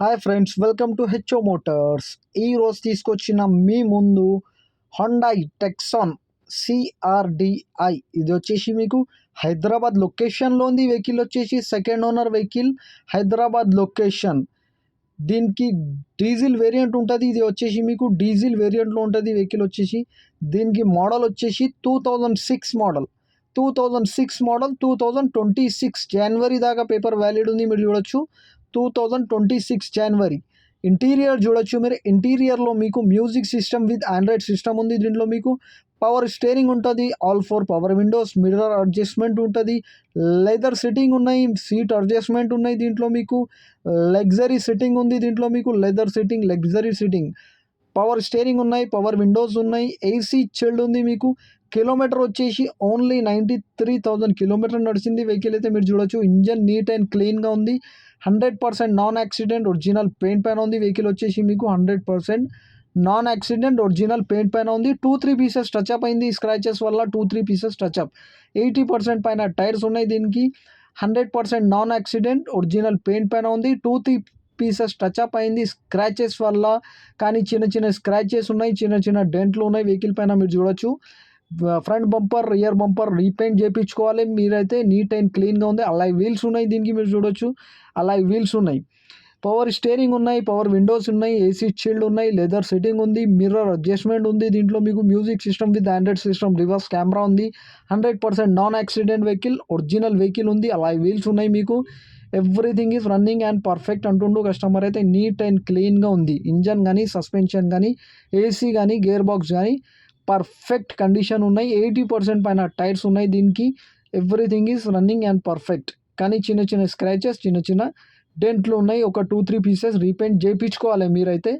Hi friends welcome to HO motors. ఈ రోజు తీసుకొచ్చిన మీ ముందు హొండాయ్ టెక్సాన్ సిఆర్డిఐ ఇది వచ్చేసి మీకు హైదరాబాద్ లొకేషన్లో ఉంది. వెహికల్ వచ్చేసి second owner vehicle Hyderabad location దీనికి డీజిల్ వేరియంట్ ఉంటుంది. ఇది వచ్చేసి మీకు డీజిల్ వేరియంట్లో ఉంటుంది. వెహికల్ వచ్చేసి దీనికి మోడల్ వచ్చేసి two thousand six model two thousand six model two thousand twenty six జనవరి దాకా పేపర్ వ్యాలిడ్ ఉంది. మీరు చూడొచ్చు. టూ థౌజండ్ ట్వంటీ సిక్స్ జనవరి ఇంటీరియర్ చూడొచ్చు మీరు. ఇంటీరియర్లో మీకు music system with android system ఉంది. దీంట్లో మీకు పవర్ స్టేరింగ్ ఉంటుంది. All four power windows mirror adjustment ఉంటుంది. లెదర్ సిట్టింగ్ ఉన్నాయి. సీట్ అడ్జస్ట్మెంట్ ఉన్నాయి. దీంట్లో మీకు uh, లగ్జరీ సిట్టింగ్ ఉంది. దీంట్లో మీకు leather sitting luxury sitting power steering ఉన్నాయి. పవర్ విండోస్ ఉన్నాయి. ఏసీ చిల్డ్ ఉంది మీకు. కిలోమీటర్ వచ్చేసి only ninety three thousand kilometre నడిచింది. వెహికల్ అయితే మీరు చూడొచ్చు. ఇంజన్ నీట్ అండ్ క్లీన్గా ఉంది. Hundred percent non accident original paint పైన ఉంది. వెహికల్ వచ్చేసి మీకు hundred percent non accident original paint పైన ఉంది two three pieces touch up అయింది. స్క్రాచెస్ వల్ల two three pieces touch up eighty percent పైన టైర్స్ ఉన్నాయి దీనికి. Hundred percent non accident original paint పైన ఉంది two three pieces touch up అయింది. స్క్రాచెస్ వల్ల కానీ చిన్న చిన్న స్క్రాచెస్ ఉన్నాయి. చిన్న చిన్న డెంట్లు ఉన్నాయి. వెహికల్ పైన మీరు చూడొచ్చు. Front bumper rear bumper repaint చేయించుకోవాలి మీరైతే నీట్ అండ్ క్లీన్గా ఉంది. అలా వీల్స్ ఉన్నాయి దీనికి మీరు చూడొచ్చు. అలా వీల్స్ ఉన్నాయి. పవర్ స్టేరింగ్ ఉన్నాయి పవర్ విండోస్ ఉన్నాయి ఏసీ షీల్డ్ ఉన్నాయి లెదర్ సిట్టింగ్ ఉంది మిర్రర్ అడ్జస్ట్మెంట్ ఉంది. దీంట్లో మీకు music system with android system reverse camera ఉంది. Hundred percent non accident vehicle original vehicle ఉంది. అలా వీల్స్ ఉన్నాయి మీకు. Everything is running and perfect అంటుండు కస్టమర్ అయితే నీట్ అండ్ క్లీన్గా ఉంది. ఇంజన్ కానీ సస్పెన్షన్ కానీ ఏసీ కానీ గేర్ బాక్స్ కానీ. పర్ఫెక్ట్ కండిషన్ ఉన్నాయి. ఎయిటీ పర్సెంట్ పైన టైర్స్ ఉన్నాయి. దీనికి everything is running and perfect. కానీ చిన్న చిన్న స్క్రాచెస్ చిన్న చిన్న డెంట్లు ఉన్నాయి. ఒక టూ త్రీ పీసెస్ రీపెయింట్ చేయించుకోవాలి మీరైతే.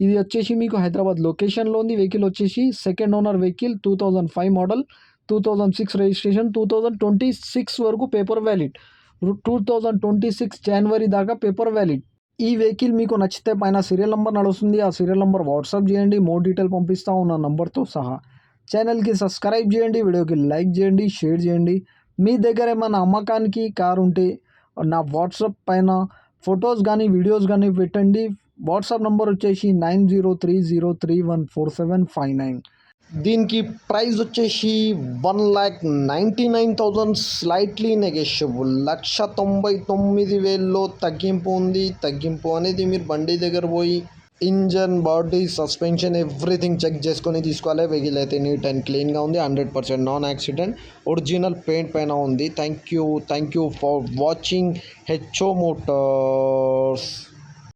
ఇది వచ్చేసి మీకు హైదరాబాద్ లొకేషన్లో ఉంది. వెహికల్ వచ్చేసి second owner vehicle two thousand five model two thousand six registration two thousand twenty six వరకు paper valid. Two thousand twenty six జనవరి దాకా పేపర్ వ్యాలిడ్. ఈ వెహికల్ మీకు నచ్చితే పైన సీరియల్ నెంబర్ నడుస్తుంది. ఆ సీరియల్ నెంబర్ వాట్సాప్ చేయండి. మోర్ డీటెయిల్ పంపిస్తా ఉన్న నెంబర్తో సహా ఛానల్కి సబ్స్క్రైబ్ చేయండి. వీడియోకి లైక్ చేయండి. షేర్ చేయండి. మీ దగ్గర ఏమైనా అమ్మకానికి కార్ ఉంటే నా వాట్సాప్ పైన ఫొటోస్ కానీ వీడియోస్ కానీ పెట్టండి. వాట్సాప్ నెంబర్ వచ్చేసి nine zero three zero three one four seven five nine. దీనికి ప్రైస్ వచ్చేసి one lakh ninety nine thousand slightly negotiable. లక్ష తొంభై తొమ్మిది వేల్లో తగ్గింపు ఉంది. తగ్గింపు అనేది మీరు బండి దగ్గర పోయి engine body suspension everything check చేసుకొని తీసుకోవాలి. వెహికల్ అయితే నీట్ అండ్ క్లీన్గా ఉంది. Hundred percent non accident. Original paint పైన ఉంది. Thank you thank you for watching HO motors.